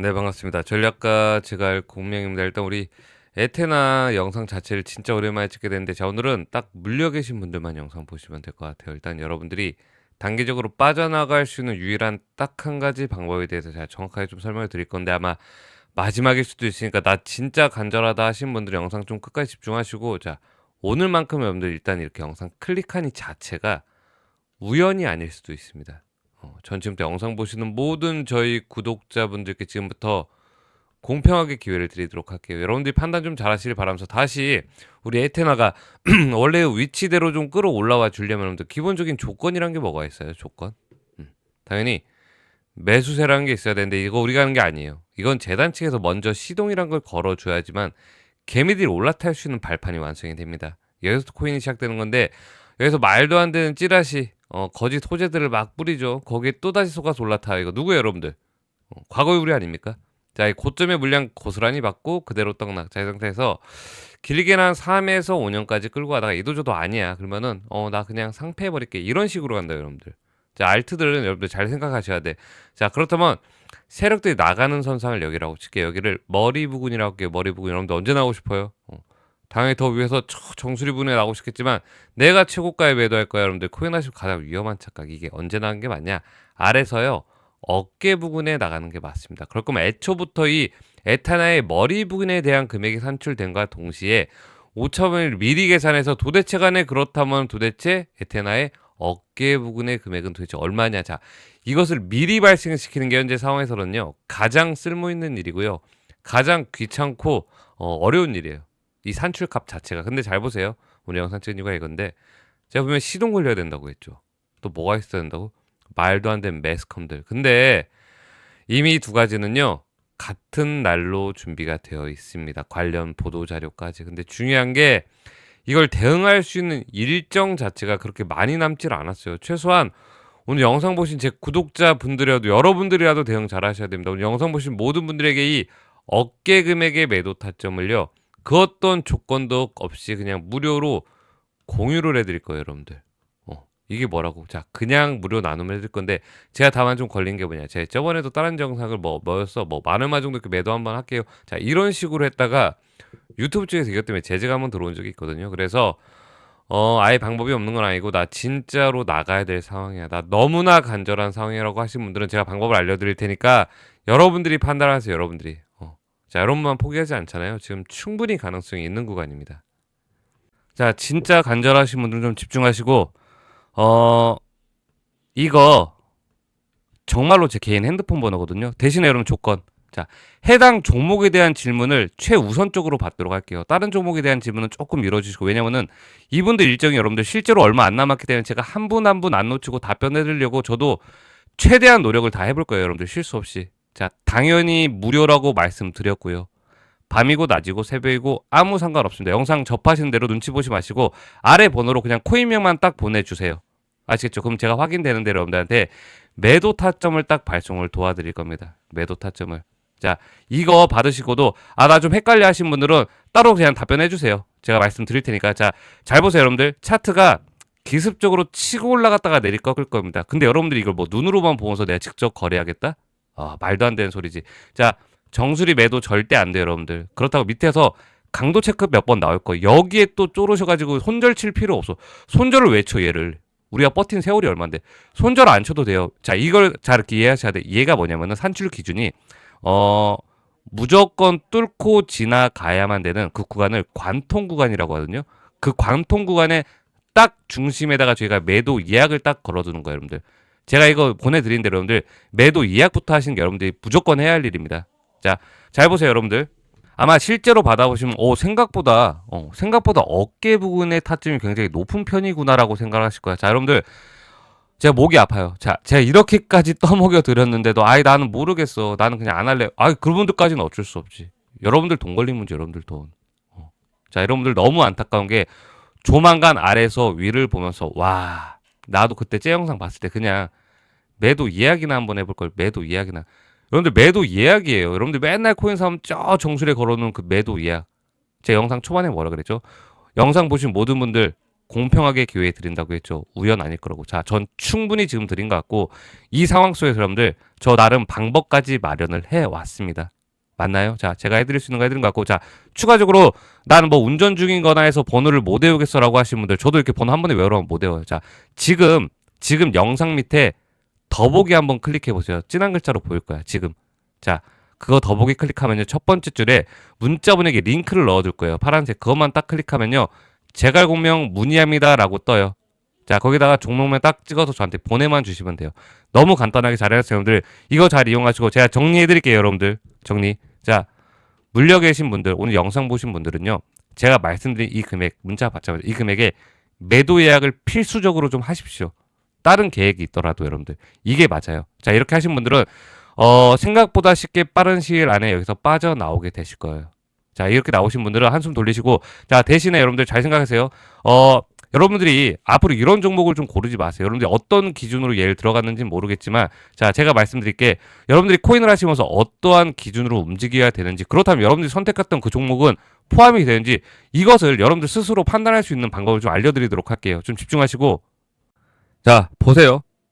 네, 반갑습니다. 전략가 제가 알 공명입니다. 일단 우리 에테나 영상 자체를 진짜 오랜만에 찍게 됐는데 자 오늘은 딱 물려 계신 분들만 영상 보시면 될 것 같아요. 일단 여러분들이 단기적으로 빠져나갈 수 있는 유일한 딱 한 가지 방법에 대해서 제가 정확하게 좀 설명을 드릴 건데 아마 마지막일 수도 있으니까 나 진짜 간절하다 하신 분들 영상 좀 끝까지 집중하시고 자 오늘만큼 여러분들 일단 이렇게 영상 클릭한 이 자체가 우연이 아닐 수도 있습니다. 어, 전 지금부터 영상 보시는 모든 저희 구독자분들께 지금부터 공평하게 기회를 드리도록 할게요. 여러분들이 판단 좀 잘하시길 바라면서 다시 우리 에테나가 원래 위치대로 좀 끌어올라와 주려면 기본적인 조건이란 게 뭐가 있어요? 조건? 음, 당연히 매수세라는 게 있어야 되는데 이거 우리가 하는 게 아니에요. 이건 재단 측에서 먼저 시동이란 걸 걸어줘야지만 개미들이 올라탈 수 있는 발판이 완성이 됩니다. 여기서 코인이 시작되는 건데 여기서 말도 안 되는 찌라시 어, 거짓 호재들을 막 뿌리죠. 거기에 또다시 속아서 올라타요. 이거 누구예요, 여러분들? 어, 과거의 우리 아닙니까? 자, 이 고점의 물량 고스란히 받고 그대로 떡락 자 이 상태에서 길게는 한 3에서 5년까지 끌고 가다가 이도저도 아니야. 그러면은 어, 나 그냥 상패해 버릴게. 이런 식으로 간다, 여러분들. 자, 알트들은 여러분들 잘 생각하셔야 돼. 자, 그렇다면 세력들이 나가는 선상을 여기라고 칠게요. 여기를 머리 부근이라고 할게요. 머리 부근. 여러분들 언제 나오고 싶어요? 어. 당연히 더 위에서 저- 정수리 분에 나오고 싶겠지만 내가 최고가에 매도할 거야 여러분들. 코인 하시고 가장 위험한 착각. 이게 언제 나간 게 맞냐? 아래서요. 어깨 부근에 나가는 게 맞습니다. 그럴 거면 애초부터 이 에타나의 머리 부근에 대한 금액이 산출된과 동시에 5천원을 미리 계산해서 도대체 간에 그렇다면 도대체 에테나의 어깨 부근의 금액은 도대체 얼마냐? 자 이것을 미리 발생시키는 게 현재 상황에서는요 가장 쓸모있는 일이고요 가장 귀찮고 어, 어려운 일이에요 이 산출값 자체가. 근데 잘 보세요. 오늘 영상 찍은 이유가 이건데 제가 보면 시동 걸려야 된다고 했죠. 또 뭐가 있어야 된다고? 말도 안 되는 매스컴들. 근데 이미 두 가지는요. 같은 날로 준비가 되어 있습니다. 관련 보도 자료까지. 근데 중요한 게 이걸 대응할 수 있는 일정 자체가 그렇게 많이 남질 않았어요. 최소한 오늘 영상 보신 제 구독자 분들이라도 여러분들이라도 대응 잘 하셔야 됩니다. 오늘 영상 보신 모든 분들에게 이 어깨 금액의 매도 타점을요. 그 어떤 조건도 없이 그냥 무료로 공유를 해드릴 거예요, 여러분들. 어, 이게 뭐라고? 자, 그냥 무료 나눔을 해드릴 건데, 제가 다만 좀 걸린 게 뭐냐. 제가 저번에도 다른 영상을 뭐, 뭐였어? 뭐, 만 얼마 정도 이렇게 매도 한번 할게요. 자, 이런 식으로 했다가 유튜브 쪽에서 이것 때문에 제재가 한번 들어온 적이 있거든요. 그래서, 어, 아예 방법이 없는 건 아니고, 나 진짜로 나가야 될 상황이야. 나 너무나 간절한 상황이라고 하신 분들은 제가 방법을 알려드릴 테니까, 여러분들이 판단하세요, 여러분들이. 어. 자, 여러분만 포기하지 않잖아요. 지금 충분히 가능성이 있는 구간입니다. 자, 진짜 간절하신 분들은 좀 집중하시고, 어, 이거 정말로 제 개인 핸드폰 번호거든요. 대신에 여러분 조건. 자, 해당 종목에 대한 질문을 최우선적으로 받도록 할게요. 다른 종목에 대한 질문은 조금 미뤄주시고, 왜냐면은 이분들 일정이 여러분들 실제로 얼마 안 남았기 때문에 제가 한 분 한 분 안 놓치고 답변해드리려고 저도 최대한 노력을 다 해볼 거예요, 여러분들 실수 없이. 자, 당연히 무료라고 말씀드렸고요. 밤이고 낮이고 새벽이고 아무 상관없습니다. 영상 접하시는 대로 눈치 보지 마시고 아래 번호로 그냥 코인명만 딱 보내주세요. 아시겠죠? 그럼 제가 확인되는 대로 여러분들한테 매도 타점을 딱 발송을 도와드릴 겁니다. 매도 타점을. 자, 이거 받으시고도 아 나 좀 헷갈려 하신 분들은 따로 그냥 답변해 주세요. 제가 말씀드릴 테니까 자, 잘 보세요, 여러분들. 차트가 기습적으로 치고 올라갔다가 내리 꺾을 겁니다. 근데 여러분들이 이걸 뭐 눈으로만 보면서 내가 직접 거래하겠다? 아, 말도 안 되는 소리지. 자, 정수리 매도 절대 안 돼요, 여러분들. 그렇다고 밑에서 강도 체크 몇 번 나올 거예요. 여기에 또 쫄으셔가지고 손절 칠 필요 없어. 손절을 왜 쳐, 얘를. 우리가 버틴 세월이 얼만데. 손절 안 쳐도 돼요. 자, 이걸 잘 이렇게 이해하셔야 돼. 얘가 뭐냐면은 산출 기준이, 어, 무조건 뚫고 지나가야만 되는 그 구간을 관통 구간이라고 하거든요. 그 관통 구간에 딱 중심에다가 저희가 매도 예약을 딱 걸어두는 거예요, 여러분들. 제가 이거 보내드린 대로 여러분들 매도 예약부터 하시는 게 여러분들이 무조건 해야 할 일입니다. 자, 잘 보세요, 여러분들. 아마 실제로 받아보시면, 오, 생각보다, 어, 생각보다 어깨 부분의 타점이 굉장히 높은 편이구나라고 생각하실 거예요. 자, 여러분들. 제가 목이 아파요. 자, 제가 이렇게까지 떠먹여 드렸는데도, 아이, 나는 모르겠어. 나는 그냥 안 할래. 아이, 그분들까지는 어쩔 수 없지. 여러분들 돈 걸린 문제, 여러분들 돈. 어. 자, 여러분들 너무 안타까운 게, 조만간 아래에서 위를 보면서, 와, 나도 그때 제 영상 봤을 때 그냥 매도 예약이나 한번 해볼 걸 매도 예약이나 여러분들 매도 예약이에요 여러분들 맨날 코인 사면 저 정수리에 걸어놓은 그 매도 예약 제 영상 초반에 뭐라 그랬죠 영상 보신 모든 분들 공평하게 기회 드린다고 했죠. 우연 아닐 거라고. 자, 전 충분히 지금 드린 것 같고 이 상황 속에서 여러분들 저 나름 방법까지 마련을 해 왔습니다. 맞나요? 자, 제가 해드릴 수 있는 거 해드린 것 같고, 자, 추가적으로 나는 뭐 운전 중인 거나 해서 번호를 못 외우겠어라고 하시는 분들, 저도 이렇게 번호 한 번에 외우라면 못 외워요. 자, 지금 지금 영상 밑에 더보기 한번 클릭해 보세요. 진한 글자로 보일 거야. 지금. 자, 그거 더보기 클릭하면요. 첫 번째 줄에 문자 보내기 링크를 넣어줄 거예요. 파란색 그것만 딱 클릭하면요. 제갈공명 문의합니다 라고 떠요. 자, 거기다가 종목만 딱 찍어서 저한테 보내만 주시면 돼요. 너무 간단하게 잘해서 여러분들 이거 잘 이용하시고 제가 정리해 드릴게요, 여러분들. 정리. 자, 물려 계신 분들, 오늘 영상 보신 분들은요. 제가 말씀드린 이 금액, 문자 받자마자 이 금액에 매도 예약을 필수적으로 좀 하십시오. 다른 계획이 있더라도 여러분들. 이게 맞아요. 자, 이렇게 하신 분들은 어, 생각보다 쉽게 빠른 시일 안에 여기서 빠져나오게 되실 거예요. 자, 이렇게 나오신 분들은 한숨 돌리시고, 자, 대신에 여러분들 잘 생각하세요. 어, 여러분들이 앞으로 이런 종목을 좀 고르지 마세요. 여러분들이 어떤 기준으로 얘를 들어갔는지는 모르겠지만, 자, 제가 말씀드릴게, 여러분들이 코인을 하시면서 어떠한 기준으로 움직여야 되는지, 그렇다면 여러분들이 선택했던 그 종목은 포함이 되는지, 이것을 여러분들 스스로 판단할 수 있는 방법을 좀 알려드리도록 할게요. 좀 집중하시고, 자, 보세요.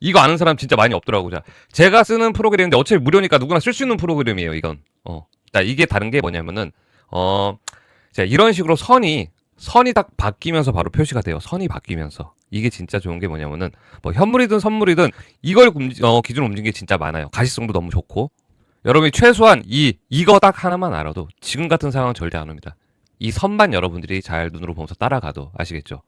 이거 아는 사람 진짜 많이 없더라고. 자, 제가 쓰는 프로그램인데 어차피 무료니까 누구나 쓸 수 있는 프로그램이에요, 이건. 어. 자, 이게 다른 게 뭐냐면은, 어, 자, 이런 식으로 선이, 선이 딱 바뀌면서 바로 표시가 돼요. 선이 바뀌면서. 이게 진짜 좋은 게 뭐냐면은, 뭐, 현물이든 선물이든 이걸 움직, 어, 기준 움직이는 게 진짜 많아요. 가시성도 너무 좋고. 여러분이 최소한 이, 이거 딱 하나만 알아도 지금 같은 상황은 절대 안 옵니다. 이 선만 여러분들이 잘 눈으로 보면서 따라가도 아시겠죠?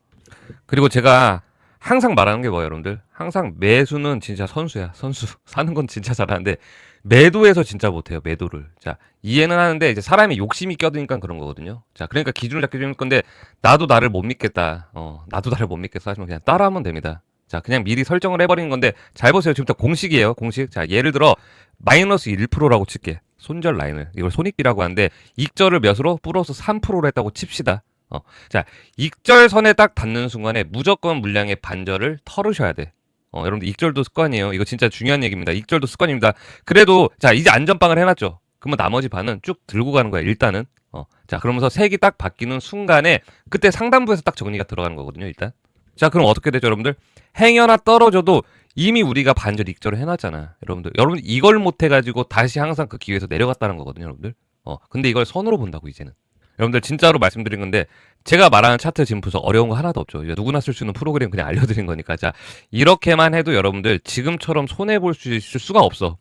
그리고 제가 항상 말하는 게 뭐예요, 여러분들? 항상 매수는 진짜 선수야, 선수. 사는 건 진짜 잘하는데, 매도에서 진짜 못 해요, 매도를. 자, 이해는 하는데, 이제 사람이 욕심이 껴드니까 그런 거거든요. 자, 그러니까 기준을 잡기 좀 건데, 나도 나를 못 믿겠다. 어, 나도 나를 못 믿겠어 하시면 그냥 따라하면 됩니다. 자, 그냥 미리 설정을 해버리는 건데, 잘 보세요. 지금부터 공식이에요, 공식. 자, 예를 들어, 마이너스 1%라고 칠게. 손절 라인을. 이걸 손익비라고 하는데, 익절을 몇으로? 플러스 3%로 했다고 칩시다. 어, 자, 익절선에 딱 닿는 순간에 무조건 물량의 반절을 털으셔야 돼. 어, 여러분들 익절도 습관이에요. 이거 진짜 중요한 얘기입니다. 익절도 습관입니다. 그래도 자, 이제 안전빵을 해 놨죠. 그러면 나머지 반은 쭉 들고 가는 거야. 일단은. 어, 자, 그러면서 색이 딱 바뀌는 순간에 그때 상단부에서 딱 정리가 들어가는 거거든요. 일단. 자, 그럼 어떻게 되죠, 여러분들? 행여나 떨어져도 이미 우리가 반절 익절을 해 놨잖아. 여러분들. 여러분 이걸 못 해 가지고 다시 항상 그 기회에서 내려갔다는 거거든요, 여러분들. 어, 근데 이걸 선으로 본다고 이제는. 여러분들 진짜로 말씀드린 건데 제가 말하는 차트 지금 분석 어려운 거 하나도 없죠. 누구나 쓸 수 있는 프로그램 그냥 알려드린 거니까 자 이렇게만 해도 여러분들 지금처럼 손해 볼 수 있을 수가 없어.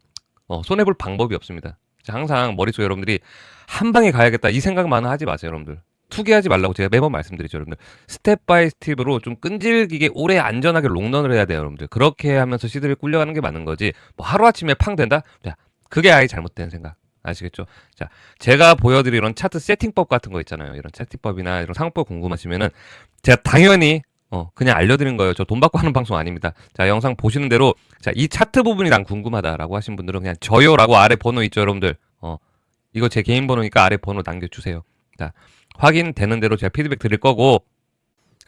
어, 손해 볼 방법이 없습니다. 자, 항상 머릿속에 여러분들이 한 방에 가야겠다 이 생각만 하지 마세요, 여러분들. 투기하지 말라고 제가 매번 말씀드리죠, 여러분들. 스텝 바이 스텝으로 좀 끈질기게 오래 안전하게 롱런을 해야 돼요, 여러분들. 그렇게 하면서 시드를 꿀려가는 게 맞는 거지. 뭐 하루아침에 팡 된다? 자, 그게 아예 잘못된 생각. 아시겠죠? 자, 제가 보여드린 이런 차트 세팅법 같은 거 있잖아요. 이런 세팅법이나 이런 상법 궁금하시면은 제가 당연히 어, 그냥 알려드린 거예요. 저 돈 받고 하는 방송 아닙니다. 자, 영상 보시는 대로 자, 이 차트 부분이 난 궁금하다라고 하신 분들은 그냥 저요라고 아래 번호 있죠, 여러분들. 어, 이거 제 개인 번호니까 아래 번호 남겨주세요. 자, 확인되는 대로 제가 피드백 드릴 거고